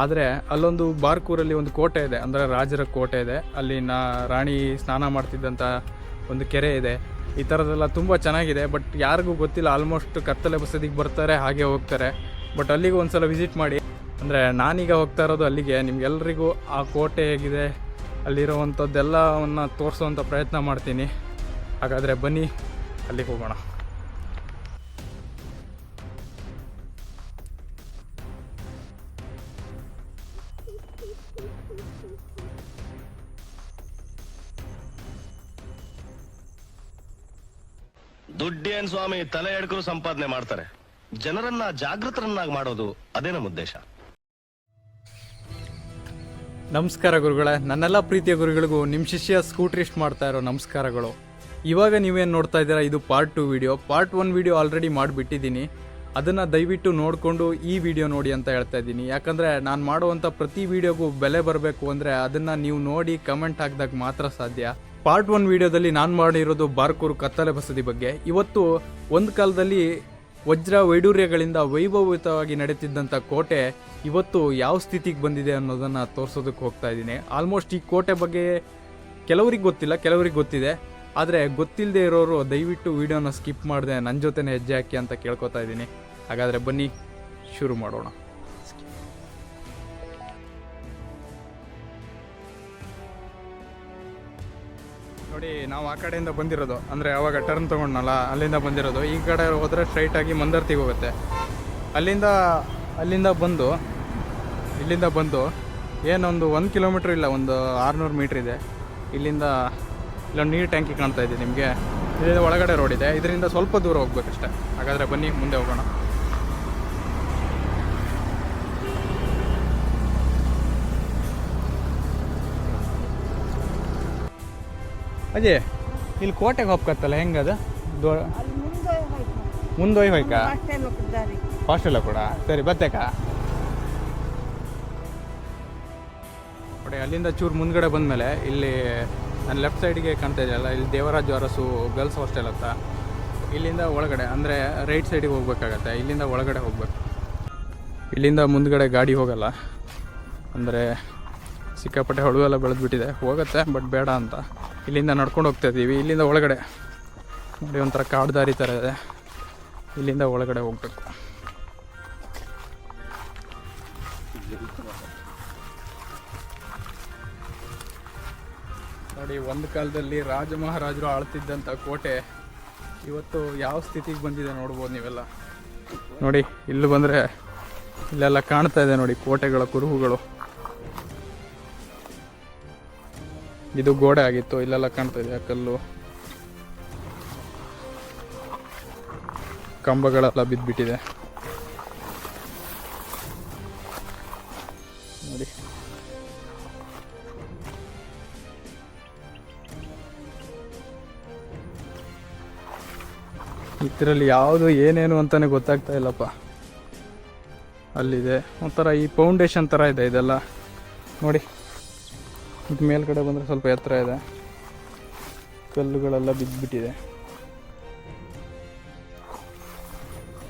ಆದರೆ ಅಲ್ಲೊಂದು ಬಾರ್ಕೂರಲ್ಲಿ ಒಂದು ಕೋಟೆ ಇದೆ, ಅಂದರೆ ರಾಜರ ಕೋಟೆ ಇದೆ. ಅಲ್ಲಿ ನಾ ರಾಣಿ ಸ್ನಾನ ಮಾಡ್ತಿದ್ದಂಥ ಒಂದು ಕೆರೆ ಇದೆ. ಈ ಥರದ್ದೆಲ್ಲ ತುಂಬ ಚೆನ್ನಾಗಿದೆ, ಬಟ್ ಯಾರಿಗೂ ಗೊತ್ತಿಲ್ಲ, ಆಲ್ಮೋಸ್ಟ್ ಕತ್ತಲೆ ಬಸದಿಗೆ ಬರ್ತಾರೆ, ಹಾಗೆ ಹೋಗ್ತಾರೆ. ಬಟ್ ಅಲ್ಲಿಗೂ ಒಂದು ಸಲ ವಿಸಿಟ್ ಮಾಡಿ. ಅಂದರೆ ನಾನೀಗ ಹೋಗ್ತಾ ಇರೋದು ಅಲ್ಲಿಗೆ ನಿಮಗೆಲ್ಲರಿಗೂ ಆ ಕೋಟೆ ಹೇಗಿದೆ ಅಲ್ಲಿರುವಂಥದ್ದೆಲ್ಲವನ್ನು ತೋರಿಸುವಂಥ ಪ್ರಯತ್ನ ಮಾಡ್ತೀನಿ. ಹಾಗಾದರೆ ಬನ್ನಿ, ಅಲ್ಲಿಗೆ ಹೋಗೋಣ. ದುಡ್ಡೇನ್ ಸ್ವಾಮಿ ತಲೆ ಎಡ್ಕರು ಸಂಪಾದನೆ ಮಾಡ್ತಾರೆ. ಜನರನ್ನ ಜಾಗೃತರನ್ನಾಗಿ ಮಾಡೋದು ಅದೇ ನಮ್ಮ ಉದ್ದೇಶ ನಮಸ್ಕಾರ ಗುರುಗಳೇ. ನನ್ನೆಲ್ಲ ಪ್ರೀತಿಯ ಗುರುಗಳಿಗೂ ನಿಮ್ಮ ಶಿಷ್ಯ ಸ್ಕೂಟ್ರಿಸ್ಟ್ ಮಾಡ್ತಾ ಇರೋ ನಮಸ್ಕಾರಗಳು. ಇವಾಗ ನೀವೇನು ನೋಡ್ತಾ ಇದ್ದೀರಾ, ಇದು part two video part one video already ಮಾಡಿಬಿಟ್ಟಿದ್ದೀನಿ. ಅದನ್ನು ದಯವಿಟ್ಟು ನೋಡಿಕೊಂಡು ಈ ವಿಡಿಯೋ ನೋಡಿ ಅಂತ ಹೇಳ್ತಾ ಇದ್ದೀನಿ. ಯಾಕಂದರೆ ನಾನು ಮಾಡುವಂಥ ಪ್ರತಿ ವಿಡಿಯೋಗೂ ಬೆಲೆ ಬರಬೇಕು ಅಂದರೆ ಅದನ್ನು ನೀವು ನೋಡಿ ಕಮೆಂಟ್ ಹಾಕಿದಾಗ ಮಾತ್ರ ಸಾಧ್ಯ. ಪಾರ್ಟ್ ಒನ್ ವಿಡಿಯೋದಲ್ಲಿ ನಾನು ಮಾಡಿರೋದು ಬಾರ್ಕೂರು ಕತ್ತಲೆ ಬಸದಿ ಬಗ್ಗೆ. ಇವತ್ತು ಒಂದು ಕಾಲದಲ್ಲಿ ವಜ್ರ ವೈಡೂರ್ಯಗಳಿಂದ ವೈಭವಿತವಾಗಿ ನಡೆತಿದ್ದಂಥ ಕೋಟೆ ಇವತ್ತು ಯಾವ ಸ್ಥಿತಿಗೆ ಬಂದಿದೆ ಅನ್ನೋದನ್ನು ತೋರಿಸೋದಕ್ಕೆ ಹೋಗ್ತಾ ಇದ್ದೀನಿ. ಆಲ್ಮೋಸ್ಟ್ ಈ ಕೋಟೆ ಬಗ್ಗೆ ಕೆಲವರಿಗೆ ಗೊತ್ತಿಲ್ಲ, ಕೆಲವರಿಗೆ ಗೊತ್ತಿದೆ. ಆದರೆ ಗೊತ್ತಿಲ್ಲದೆ ಇರೋರು ದಯವಿಟ್ಟು ವಿಡಿಯೋನ ಸ್ಕಿಪ್ ಮಾಡಿದೆ ನನ್ನ ಜೊತೆನೇ ಹೆಜ್ಜೆ ಹಾಕಿ ಅಂತ ಕೇಳ್ಕೊತಾ ಇದ್ದೀನಿ. ಹಾಗಾದರೆ ಬನ್ನಿ, ಶುರು ಮಾಡೋಣ. ನೋಡಿ, ನಾವು ಆ ಕಡೆಯಿಂದ ಬಂದಿರೋದು. ಅಂದರೆ ಅವಾಗ ಟರ್ನ್ ತೊಗೊಂಡ್ನಲ್ಲ, ಅಲ್ಲಿಂದ ಬಂದಿರೋದು. ಈ ಕಡೆ ಹೋದರೆ ಸ್ಟ್ರೈಟಾಗಿ ಮಂದರ್ತಿಗೆ ಹೋಗುತ್ತೆ ಅಲ್ಲಿಂದ ಅಲ್ಲಿಂದ ಬಂದು, ಇಲ್ಲಿಂದ ಬಂದು, ಏನೊಂದು ಒಂದು ಕಿಲೋಮೀಟ್ರ್ ಇಲ್ಲ, ಒಂದು ಆರುನೂರು ಮೀಟ್ರ್ ಇದೆ. ಇಲ್ಲಿಂದ ಇಲ್ಲೊಂದು ನೀರು ಟ್ಯಾಂಕಿ ಕಾಣ್ತಾ ಇದೆ ನಿಮಗೆ. ಇಲ್ಲಿಂದ ಒಳಗಡೆ ರೋಡ್ ಇದೆ. ಇದರಿಂದ ಸ್ವಲ್ಪ ದೂರ ಹೋಗ್ಬೇಕಷ್ಟೆ. ಹಾಗಾದರೆ ಬನ್ನಿ, ಮುಂದೆ ಹೋಗೋಣ. ಅಜಯ್ ಇಲ್ಲಿ ಕೋಟೆಗೆ ಹೋಗ್ಕತ್ತಲ್ಲ ಹೆಂಗ ದೋ ಮುಂದೋಯ್ ಹೋಯ್ಕ? ಹಾಸ್ಟೆಲ್ಲ ಕೂಡ? ಸರಿ ಬತ್ತೇಕ ನೋಡಿ ಅಲ್ಲಿಂದ ಚೂರು ಮುಂದ್ಗಡೆ ಬಂದಮೇಲೆ ಇಲ್ಲಿ ನಾನು ಲೆಫ್ಟ್ ಸೈಡ್ಗೆ ಕಾಣ್ತಾ ಇದೆಯಲ್ಲ ಇಲ್ಲಿ ದೇವರಾಜ್ ಅರಸು ಗರ್ಲ್ಸ್ ಹಾಸ್ಟೆಲ್ ಅಂತ. ಇಲ್ಲಿಂದ ಒಳಗಡೆ ಅಂದರೆ ರೈಟ್ ಸೈಡಿಗೆ ಹೋಗ್ಬೇಕಾಗತ್ತೆ ಇಲ್ಲಿಂದ ಒಳಗಡೆ ಹೋಗ್ಬೇಕು. ಇಲ್ಲಿಂದ ಮುಂದ್ಗಡೆ ಗಾಡಿ ಹೋಗಲ್ಲ. ಅಂದರೆ ಸಿಕ್ಕಾಪಟ್ಟೆ ಹೊಳುವೆಲ್ಲ ಎಲ್ಲ ಬೆಳೆದ್ಬಿಟ್ಟಿದೆ. ಹೋಗುತ್ತೆ ಬಟ್ ಬೇಡ ಅಂತ. ಇಲ್ಲಿಂದ ನಡ್ಕೊಂಡು ಹೋಗ್ತಾ ಇದ್ದೀವಿ. ಇಲ್ಲಿಂದ ಒಳಗಡೆ. ನೋಡಿ, ಒಂಥರ ಕಾಡು ದಾರಿ ಥರ ಇದೆ. ಇಲ್ಲಿಂದ ಒಳಗಡೆ ಹೋಗ್ಬೇಕು. ನೋಡಿ, ಒಂದು ಕಾಲದಲ್ಲಿ ರಾಜ ಮಹಾರಾಜರು ಆಳ್ತಿದ್ದಂಥ ಕೋಟೆ ಇವತ್ತು ಯಾವ ಸ್ಥಿತಿಗೆ ಬಂದಿದೆ ನೋಡ್ಬೋದು ನೀವೆಲ್ಲ. ನೋಡಿ, ಇಲ್ಲಿ ಬಂದರೆ ಇಲ್ಲೆಲ್ಲ ಕಾಣ್ತಾ ಇದೆ ನೋಡಿ ಕೋಟೆಗಳ ಕುರುಹುಗಳು. ಇದು ಗೋಡೆ ಆಗಿತ್ತು, ಇಲ್ಲೆಲ್ಲ ಕಾಣ್ತಾ ಇದೆ ಕಲ್ಲು. ಕಂಬಗಳೆಲ್ಲ ಬಿದ್ದುಬಿಟ್ಟಿದೆ ನೋಡಿ. ಇದರಲ್ಲಿ ಯಾವುದು ಏನೇನು ಅಂತಾನೆ ಗೊತ್ತಾಗ್ತಾ ಇಲ್ಲಪ್ಪ. ಅಲ್ಲಿದೆ. ಒಂಥರ ಈ ಫೌಂಡೇಶನ್ ಥರ ಇದೆ ಇದೆಲ್ಲ. ನೋಡಿ. ಇದು ಮೇಲ್ಗಡೆ ಬಂದರೆ ಸ್ವಲ್ಪ ಎತ್ತರ ಇದೆ. ಕಲ್ಲುಗಳೆಲ್ಲ ಬಿದ್ದುಬಿಟ್ಟಿದೆ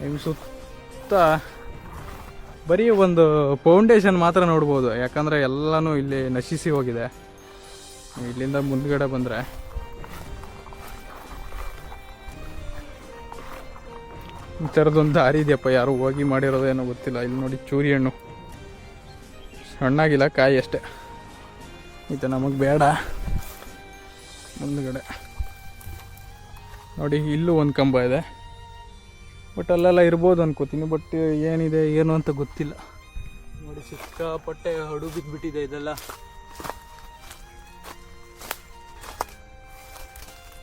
ಇವು ಸುತ್ತ ಬರೀ ಒಂದು ಫೌಂಡೇಶನ್ ಮಾತ್ರ ನೋಡ್ಬೋದು. ಯಾಕಂದರೆ ಎಲ್ಲನೂ ಇಲ್ಲಿ ನಶಿಸಿ ಹೋಗಿದೆ. ಇಲ್ಲಿಂದ ಮುಂದ್ಗಡೆ ಬಂದರೆ. ಈ ಥರದೊಂದು ದಾರಿ ಇದೆಯಪ್ಪ, ಯಾರು ಹೋಗಿ ಮಾಡಿರೋದೇನೋ ಗೊತ್ತಿಲ್ಲ. ಇಲ್ಲಿ ನೋಡಿ ಚೂರಿ ಹಣ್ಣು. ಹಣ್ಣಾಗಿಲ್ಲ ಕಾಯಿ ಅಷ್ಟೇ. ಇದು ನಮಗೆ ಬೇಡ. ಮುಂದ್ಗಡೆ. ನೋಡಿ, ಇಲ್ಲೂ ಒಂದು ಕಂಬ ಇದೆ. ಬಟ್ ಅಲ್ಲೆಲ್ಲ ಇರ್ಬೋದು ಅನ್ಕೋತೀನಿ, ಬಟ್ ಏನಿದೆ, ಏನು ಅಂತ ಗೊತ್ತಿಲ್ಲ. ನೋಡಿ, ಸಿಕ್ಕಾಪಟ್ಟೆ ಹಡು ಬಿದ್ದುಬಿಟ್ಟಿದೆ ಇದೆಲ್ಲ.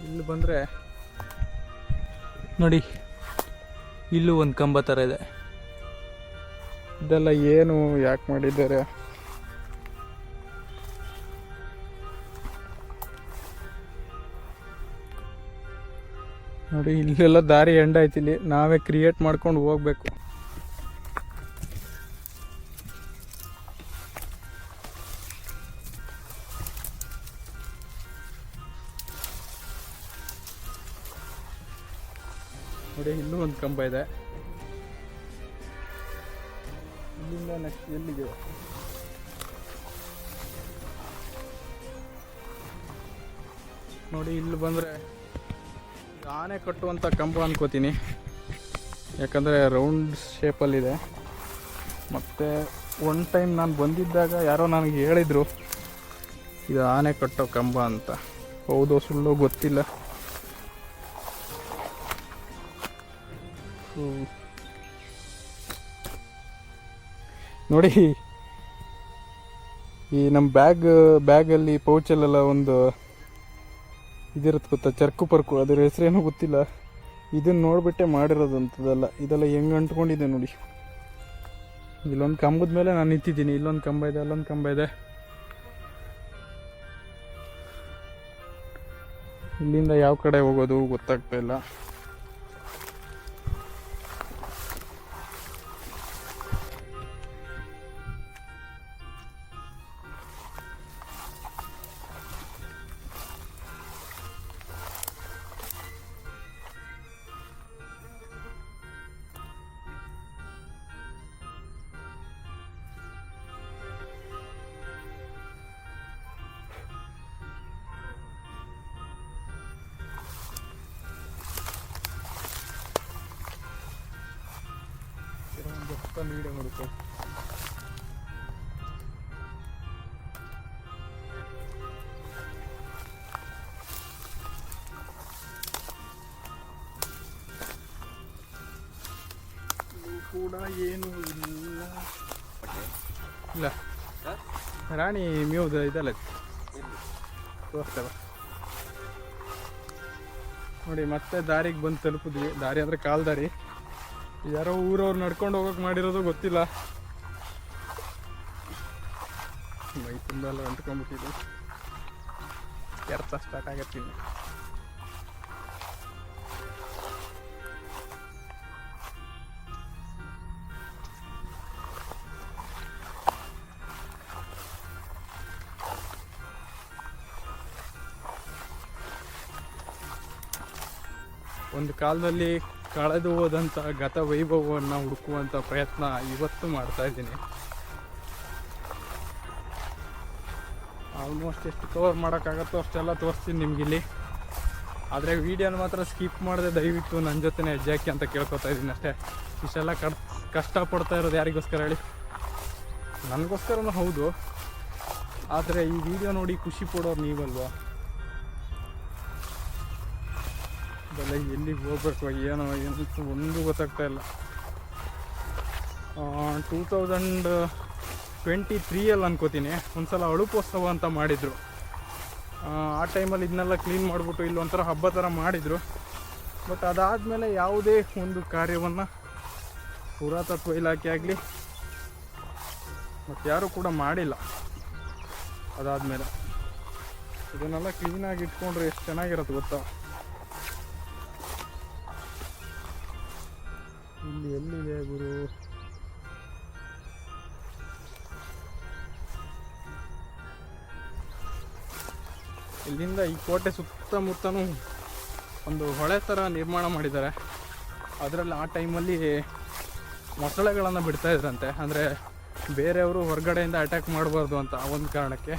ಇಲ್ಲಿ ಬಂದರೆ, ನೋಡಿ, ಇಲ್ಲೂ ಒಂದು ಕಂಬ ಥರ ಇದೆ. ಇದೆಲ್ಲ ಏನು, ಯಾಕೆ ಮಾಡಿದ್ದಾರೆ? ನೋಡಿ, ಇಲ್ಲೆಲ್ಲ ದಾರಿ ಎಂಡ್ ಆಯ್ತಿಲ್ಲಿ. ನಾವೇ ಕ್ರಿಯೇಟ್ ಮಾಡ್ಕೊಂಡು ಹೋಗ್ಬೇಕು. ನೋಡಿ, ಇಲ್ಲೂ ಒಂದು ಕಂಬ ಇದೆ. ಇಲ್ಲಿಂದ ನೆಕ್ಸ್ಟ್ ಎಲ್ಲಿಗೆ? ನೋಡಿ, ಇಲ್ಲಿ ಬಂದರೆ ಆನೆ ಕಟ್ಟುವಂಥ ಕಂಬ ಅನ್ಕೋತೀನಿ. ಯಾಕಂದರೆ ರೌಂಡ್ ಶೇಪಲ್ಲಿದೆ ಮತ್ತು ಒನ್ ಟೈಮ್ ನಾನು ಬಂದಿದ್ದಾಗ ಯಾರೋ ನನಗೆ ಹೇಳಿದರು, ಇದು ಆನೆ ಕಟ್ಟೋ ಕಂಬ ಅಂತ. ಹೌದು ಸುಳ್ಳು ಗೊತ್ತಿಲ್ಲ. ನೋಡಿ, ಈ ನಮ್ಮ ಬ್ಯಾಗ್ ಬ್ಯಾಗಲ್ಲಿ ಪೌಚಲ್ಲೆಲ್ಲ ಒಂದು ಇದಿರುತ್ತೆ ಗೊತ್ತಾ? ಚರ್ಕು ಪರ್ಕು. ಅದರ ಹೆಸರೇನೋ ಗೊತ್ತಿಲ್ಲ. ಇದನ್ನು ನೋಡಿಬಿಟ್ಟೆ ಮಾಡಿರೋದು ಅಂಥದ್ದೆಲ್ಲ ಇದೆಲ್ಲ ಹೆಂಗೆ ಅಂಟ್ಕೊಂಡಿದೆ ನೋಡಿ. ಇಲ್ಲೊಂದು ಕಂಬದ ಮೇಲೆ ನಾನು ನಿಂತಿದ್ದೀನಿ. ಇಲ್ಲೊಂದು ಕಂಬ ಇದೆ, ಅಲ್ಲೊಂದು ಕಂಬ ಇದೆ. ಇಲ್ಲಿಂದ ಯಾವ ಕಡೆ ಹೋಗೋದು ಗೊತ್ತಾಗ್ತಾ ಇಲ್ಲ. ಕೂಡ ಏನು ಇಲ್ಲ. ಇಲ್ಲ. ರಾಣಿ ಮ್ಯೂದ ಇದೆಲ್ಲ. ತೋರಿಸ್ತೇವೆ ನೋಡಿ, ಮತ್ತೆ ದಾರಿಗೆ ಬಂದು ತಲುಪಿದ್ವಿ. ದಾರಿ ಅಂದರೆ ಕಾಲ್ ದಾರಿ ಯಾರೋ ಊರವ್ರು ನಡ್ಕೊಂಡು ಹೋಗೋಕೆ ಮಾಡಿರೋದು ಗೊತ್ತಿಲ್ಲ ಮೈ ತುಂಬ ಎಲ್ಲ ಅಂಟ್ಕೊಂಡ್ಬಿಟ್ಟಿದೆ ಕೆರ್ತ ಸ್ಟಾರ್ಟ್ ಆಗಿರ್ತೀನಿ ಇನ್ನು. ಒಂದು ಕಾಲದಲ್ಲಿ ಕಳೆದು ಹೋದಂಥ ಗತ ವೈಭವವನ್ನು ಹುಡುಕುವಂಥ ಪ್ರಯತ್ನ ಇವತ್ತು ಮಾಡ್ತಾ ಇದ್ದೀನಿ. ಆಲ್ಮೋಸ್ಟ್ ಎಷ್ಟು ಕವರ್ ಮಾಡೋಕ್ಕಾಗತ್ತೋ ಅಷ್ಟೆಲ್ಲ ತೋರಿಸ್ತೀನಿ ನಿಮ್ಗಿಲ್ಲಿ. ಆದರೆ ವೀಡಿಯೋನ ಮಾತ್ರ ಸ್ಕಿಪ್ ಮಾಡದೆ ದಯವಿಟ್ಟು ನನ್ನ ಜೊತೆನೇ ಜಾಕಿ ಅಂತ ಕೇಳ್ಕೊತಾ ಇದ್ದೀನಿ ಅಷ್ಟೇ. ಇಷ್ಟೆಲ್ಲ ಕಡ್, ಕಷ್ಟಪಡ್ತಾ ಇರೋದು ಯಾರಿಗೋಸ್ಕರ ಹೇಳಿ? ನನಗೋಸ್ಕರನೂ ಹೌದು. ಆದರೆ ಈ ವಿಡಿಯೋ ನೋಡಿ ಖುಷಿ ಪಡೋರು ನೀವಲ್ವಾ? ಅದೆಲ್ಲ ಎಲ್ಲಿಗೆ ಹೋಗ್ಬೇಕು, ಏನೋ ಏನು ಒಂದು ಗೊತ್ತಾಗ್ತಾ ಇಲ್ಲ. ಟೂ ತೌಸಂಡ್ ಟ್ವೆಂಟಿ ತ್ರೀಯಲ್ಲಿ ಅನ್ಕೋತೀನಿ. ಒಂದ್ಸಲ ಅಳುಪೋತ್ಸವ ಅಂತ ಮಾಡಿದರು. ಆ ಟೈಮಲ್ಲಿ ಇದನ್ನೆಲ್ಲ ಕ್ಲೀನ್ ಮಾಡಿಬಿಟ್ಟು ಇಲ್ಲಿ ಒಂಥರ ಹಬ್ಬ ಥರ ಮಾಡಿದರು. ಬಟ್ ಅದಾದಮೇಲೆ ಯಾವುದೇ ಒಂದು ಕಾರ್ಯವನ್ನು ಪುರಾತತ್ವ ಇಲಾಖೆ ಆಗಲಿ, ಮತ್ತು ಯಾರೂ ಕೂಡ ಮಾಡಿಲ್ಲ. ಅದಾದಮೇಲೆ. ಇದನ್ನೆಲ್ಲ ಕ್ಲೀನಾಗಿ ಇಟ್ಕೊಂಡ್ರೆ ಎಷ್ಟು ಚೆನ್ನಾಗಿರುತ್ತೆ ಗೊತ್ತಾ? ಇಲ್ಲಿ ಎಲ್ಲಿದೆ ಗುರು? ಇಲ್ಲಿಂದ ಈ ಕೋಟೆ ಸುತ್ತಮುತ್ತನೂ ಒಂದು ಹೊಳೆ ಥರ ನಿರ್ಮಾಣ ಮಾಡಿದ್ದಾರೆ. ಅದರಲ್ಲಿ ಆ ಟೈಮಲ್ಲಿ ಮೊಸಳೆಗಳನ್ನು ಬಿಡ್ತಾ ಇದ್ರಂತೆ. ಅಂದರೆ ಬೇರೆಯವರು ಹೊರಗಡೆಯಿಂದ ಅಟ್ಯಾಕ್ ಮಾಡಬಾರ್ದು ಅಂತ ಆ ಒಂದು ಕಾರಣಕ್ಕೆ.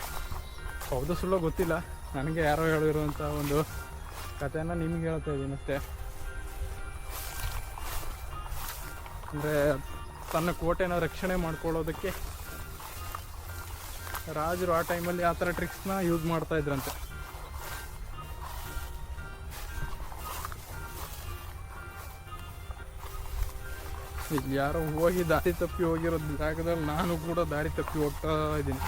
ಹೌದು ಸುಳ್ಳು ಗೊತ್ತಿಲ್ಲ. ನನಗೆ ಯಾರೋ ಹೇಳಿರುವಂಥ ಒಂದು ಕಥೆನ ನಿಮ್ಗೆ ಹೇಳ್ತಾ ಇದ್ದೀನಿ ಅಷ್ಟೇ. ಅಂದರೆ ತನ್ನ ಕೋಟೆನ ರಕ್ಷಣೆ ಮಾಡ್ಕೊಳ್ಳೋದಕ್ಕೆ ರಾಜರು ಆ ಟೈಮಲ್ಲಿ ಆ ಥರ ಟ್ರಿಕ್ಸ್ನ ಯೂಸ್ ಮಾಡ್ತಾ ಇದ್ರಂತೆ. ಇಲ್ಲಿ ಯಾರೋ ಹೋಗಿ ದಾರಿ ತಪ್ಪಿ ಹೋಗಿರೋ ಜಾಗದಲ್ಲಿ ನಾನು ಕೂಡ ದಾರಿ ತಪ್ಪಿ ಹೋಗ್ತಾ ಇದ್ದೀನಿ.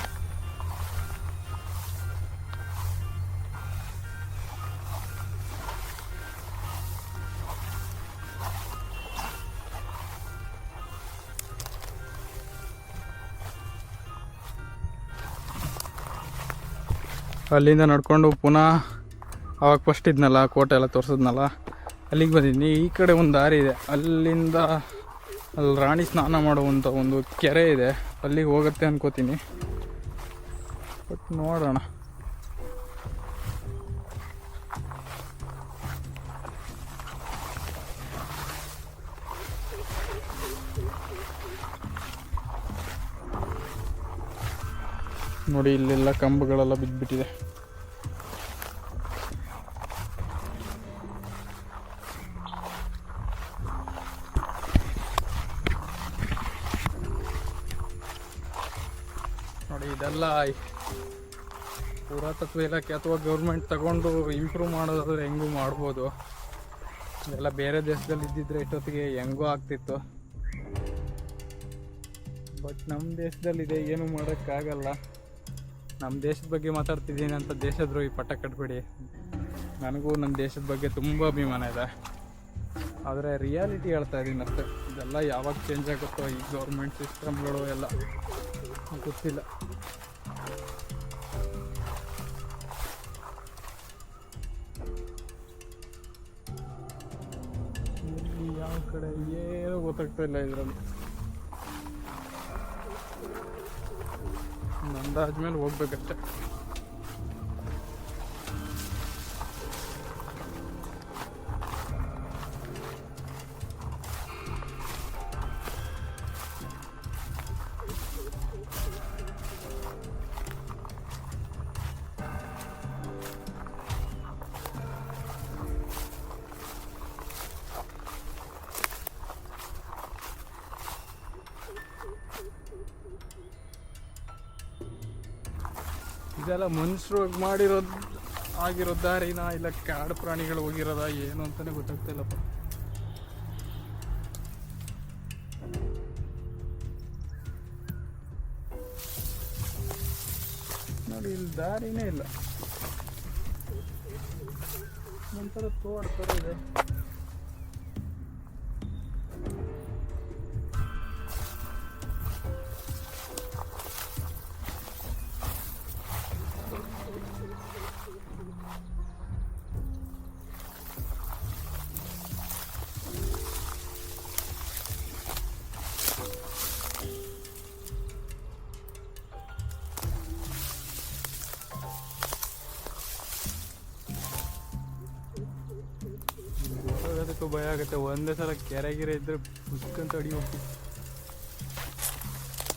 ಅಲ್ಲಿಂದ ನಡ್ಕೊಂಡು ಪುನಃ ಅವಾಗ ಫಸ್ಟ್ ಇದ್ನಲ್ಲ, ಕೋಟೆ ಎಲ್ಲ ತೋರಿಸಿದ್ನಲ್ಲ, ಅಲ್ಲಿಗೆ ಬಂದಿದ್ದೀನಿ ಈ ಕಡೆ ಒಂದು ದಾರಿ ಇದೆ. ಅಲ್ಲಿಂದ ಅಲ್ಲಿ ರಾಣಿ ಸ್ನಾನ ಮಾಡುವಂಥ ಒಂದು ಕೆರೆ ಇದೆ. ಅಲ್ಲಿಗೆ ಹೋಗುತ್ತೆ ಅನ್ಕೋತೀನಿ. ಬಟ್ ನೋಡೋಣ. ನೋಡಿ, ಇಲ್ಲೆಲ್ಲ ಕಂಬಗಳೆಲ್ಲ ಬಿದ್ದುಬಿಟ್ಟಿದೆ ನೋಡಿ, ಇದೆಲ್ಲ ಪುರಾತತ್ವ ಇಲಾಖೆ ಅಥವಾ ಗೌರ್ಮೆಂಟ್ ತಗೊಂಡು ಇಂಪ್ರೂವ್ ಮಾಡೋದಾದ್ರೆ ಹೆಂಗೂ ಮಾಡ್ಬೋದು. ಇದೆಲ್ಲ ಬೇರೆ ದೇಶದಲ್ಲಿ ಇದ್ದಿದ್ರೆ ಇಷ್ಟೊತ್ತಿಗೆ ಹೆಂಗೋ ಆಗ್ತಿತ್ತು. ಬಟ್ ನಮ್ಮ ದೇಶದಲ್ಲಿದೆ, ಏನು ಮಾಡೋಕ್ಕಾಗಲ್ಲ. ನಮ್ಮ ದೇಶದ ಬಗ್ಗೆ ಮಾತಾಡ್ತಿದ್ದೀನಿ ಅಂತ ದೇಶದ್ರೋಹಿ ಪಟ್ಟ ಕಟ್ಬೇಡಿ. ನನಗೂ ನನ್ನ ದೇಶದ ಬಗ್ಗೆ ತುಂಬ ಅಭಿಮಾನ ಇದೆ. ಆದರೆ ರಿಯಾಲಿಟಿ ಹೇಳ್ತಾ ಇದ್ದೀನಿ ಅಷ್ಟೇ. ಇದೆಲ್ಲ ಯಾವಾಗ ಚೇಂಜ್ ಆಗುತ್ತೋ, ಈ ಗೌರ್ಮೆಂಟ್ ಸಿಸ್ಟಮ್ಗಳು ಎಲ್ಲ ಗೊತ್ತಿಲ್ಲ. ಯಾವ ಕಡೆ ಏನೂ ಗೊತ್ತಾಗ್ತಾ ಇಲ್ಲ ಇದರಲ್ಲಿ. ನಂದಾದ್ಮೇಲೆ ಹೋಗ್ಬೇಕಷ್ಟೆ ಇದೆಲ್ಲ ಮನುಷ್ಯರು ಮಾಡಿರೋದು ಆಗಿರೋ ದಾರಿನ ಇಲ್ಲ ಕಾಡು ಪ್ರಾಣಿಗಳು ಹೋಗಿರೋದ ಏನು ಅಂತಾನೆ ಗೊತ್ತಾಗ್ತಾ ಇಲ್ಲಪ್ಪ. ನೋಡಿ, ಇಲ್ಲಿ ದಾರಿನೇ ಇಲ್ಲ. ಒಂಥರ ತೋಟ ಇದೆ. ಹೋಗೋದಕ್ಕೂ ಭಯ ಆಗುತ್ತೆ. ಒಂದೇ ಸಲ ಕೆರೆ ಗಿರೆ ಇದ್ರೆ ಕುಸ್ಕಂತ ಅಡಿ ಹೋಗ್ತೀವಿ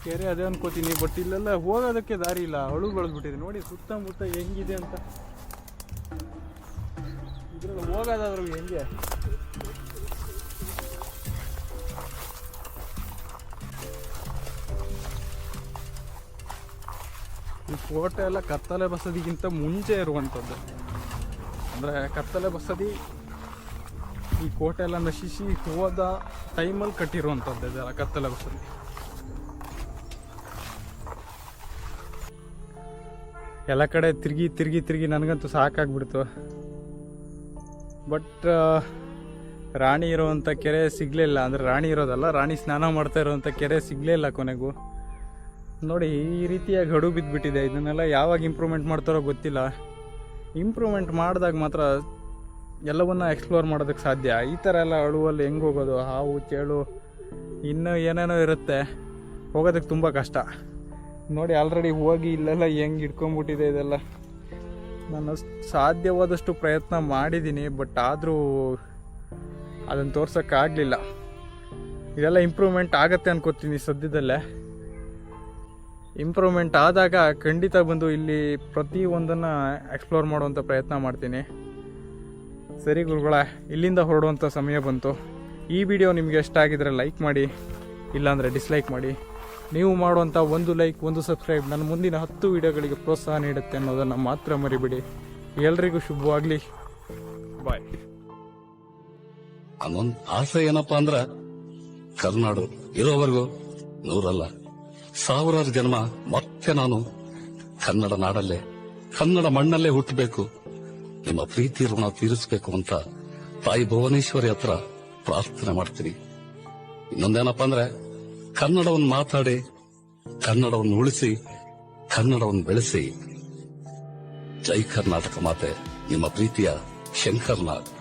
ಕೆರೆ ಅದೇ ಅನ್ಕೋತೀನಿ ಬಟ್ ಇಲ್ಲೆಲ್ಲ ಹೋಗೋದಕ್ಕೆ ದಾರಿ ಇಲ್ಲ. ಅಳು ಬೆಳೆದ್ಬಿಟ್ಟಿದೆ. ನೋಡಿ ಸುತ್ತಮುತ್ತ ಹೆಂಗಿದೆ ಅಂತ. ಇದ್ರಲ್ಲಿ ಹೋಗೋದಾದ್ರೂ ಹೆಂಗೆ? ಈ ಕೋಟೆ ಎಲ್ಲ ಕತ್ತಲೆ ಬಸದಿಗಿಂತ ಮುಂಚೆ ಇರುವಂಥದ್ದು. ಅಂದರೆ ಕತ್ತಲೆ ಬಸದಿ ಈ ಕೋಟೆ ಎಲ್ಲ ನಶಿಸಿ ಹೋದ ಟೈಮಲ್ಲಿ ಕಟ್ಟಿರುವಂಥದ್ದು ಇದೆಲ್ಲ ಕತ್ತಲ ಬಸದಿ ಎಲ್ಲ ಕಡೆ ತಿರುಗಿ ತಿರುಗಿ ತಿರುಗಿ ನನಗಂತೂ ಸಾಕಾಗ್ಬಿಡ್ತು. ಬಟ್ ರಾಣಿ ಇರೋವಂಥ ಕೆರೆ ಸಿಗಲಿಲ್ಲ. ಅಂದರೆ ರಾಣಿ ಇರೋದಲ್ಲ, ರಾಣಿ ಸ್ನಾನ ಮಾಡ್ತಾ ಇರೋವಂಥ ಕೆರೆ ಸಿಗಲಿಲ್ಲ ಕೊನೆಗೂ. ನೋಡಿ, ಈ ರೀತಿಯಾಗಿ ಹಡು ಬಿದ್ದುಬಿಟ್ಟಿದೆ ಇದನ್ನೆಲ್ಲ ಯಾವಾಗ ಇಂಪ್ರೂವ್ಮೆಂಟ್ ಮಾಡ್ತಾರೋ ಗೊತ್ತಿಲ್ಲ. ಇಂಪ್ರೂವ್ಮೆಂಟ್ ಮಾಡಿದಾಗ ಮಾತ್ರ ಎಲ್ಲವನ್ನ ಎಕ್ಸ್ಪ್ಲೋರ್ ಮಾಡೋದಕ್ಕೆ ಸಾಧ್ಯ. ಈ ಥರ ಎಲ್ಲ ಅಳುವಲ್ಲಿ ಹೆಂಗೆ ಹೋಗೋದು, ಹಾವು ಚೇಳು ಇನ್ನೂ ಏನೇನೋ ಇರುತ್ತೆ, ಹೋಗೋದಕ್ಕೆ ತುಂಬ ಕಷ್ಟ. ನೋಡಿ ಆಲ್ರೆಡಿ ಹೋಗಿ ಇಲ್ಲೆಲ್ಲ ಹೆಂಗೆ ಇಟ್ಕೊಂಬಿಟ್ಟಿದೆ ಇದೆಲ್ಲ. ನಾನು ಸಾಧ್ಯವಾದಷ್ಟು ಪ್ರಯತ್ನ ಮಾಡಿದ್ದೀನಿ ಬಟ್ ಆದರೂ ಅದನ್ನು ತೋರ್ಸೋಕ್ಕಾಗಲಿಲ್ಲ ಇದೆಲ್ಲ ಇಂಪ್ರೂವ್ಮೆಂಟ್ ಆಗುತ್ತೆ ಅನ್ಕೋತೀನಿ ಸದ್ಯದಲ್ಲೇ. ಇಂಪ್ರೂವ್ಮೆಂಟ್ ಆದಾಗ ಖಂಡಿತ ಬಂದು ಇಲ್ಲಿ ಪ್ರತಿಯೊಂದನ್ನು ಎಕ್ಸ್ಪ್ಲೋರ್ ಮಾಡುವಂಥ ಪ್ರಯತ್ನ ಮಾಡ್ತೀನಿ. ಸರಿ ಗುರುಗಳ, ಇಲ್ಲಿಂದ ಹೊರಡುವಂಥ ಸಮಯ ಬಂತು. ಈ ವಿಡಿಯೋ ನಿಮಗೆ ಇಷ್ಟ ಆಗಿದ್ರೆ ಲೈಕ್ ಮಾಡಿ, ಇಲ್ಲಾಂದರೆ ಡಿಸ್ಲೈಕ್ ಮಾಡಿ. ನೀವು ಮಾಡುವಂಥ ಒಂದು ಲೈಕ್, ಒಂದು ಸಬ್ಸ್ಕ್ರೈಬ್ ನನ್ನ ಮುಂದಿನ ಹತ್ತು ವಿಡಿಯೋಗಳಿಗೆ ಪ್ರೋತ್ಸಾಹ ನೀಡುತ್ತೆ ಅನ್ನೋದನ್ನು ಮಾತ್ರ ಮರಿಬಿಡಿ. ಎಲ್ರಿಗೂ ಶುಭವಾಗಲಿ. ಬಾಯ್ ಅನ್ನೊಂದು ಆಸೆ ಏನಪ್ಪಾ ಅಂದ್ರ, ಕರ್ನಾಡು ಇರೋವರೆಗೂ ನೂರಲ್ಲ, ಸಾವಿರಾರು ಜನ್ಮ ಮತ್ತೆ ನಾನು ಕನ್ನಡ ನಾಡಲ್ಲೇ, ಕನ್ನಡ ಮಣ್ಣಲ್ಲೇ ಹುಟ್ಟಬೇಕು. ನಿಮ್ಮ ಪ್ರೀತಿ ಋಣ ತೀರಿಸಬೇಕು ಅಂತ ತಾಯಿ ಭುವನೇಶ್ವರಿ ಹತ್ರ ಪ್ರಾರ್ಥನೆ ಮಾಡ್ತೀನಿ. ಇನ್ನೊಂದೇನಪ್ಪ ಅಂದ್ರೆ, ಕನ್ನಡವನ್ನು ಮಾತಾಡಿ, ಕನ್ನಡವನ್ನು ಉಳಿಸಿ, ಕನ್ನಡವನ್ನು ಬೆಳೆಸಿ. ಜೈ ಕರ್ನಾಟಕ ಮಾತೆ, ನಿಮ್ಮ ಪ್ರೀತಿಯ ಶಂಕರ್ನಾಗ್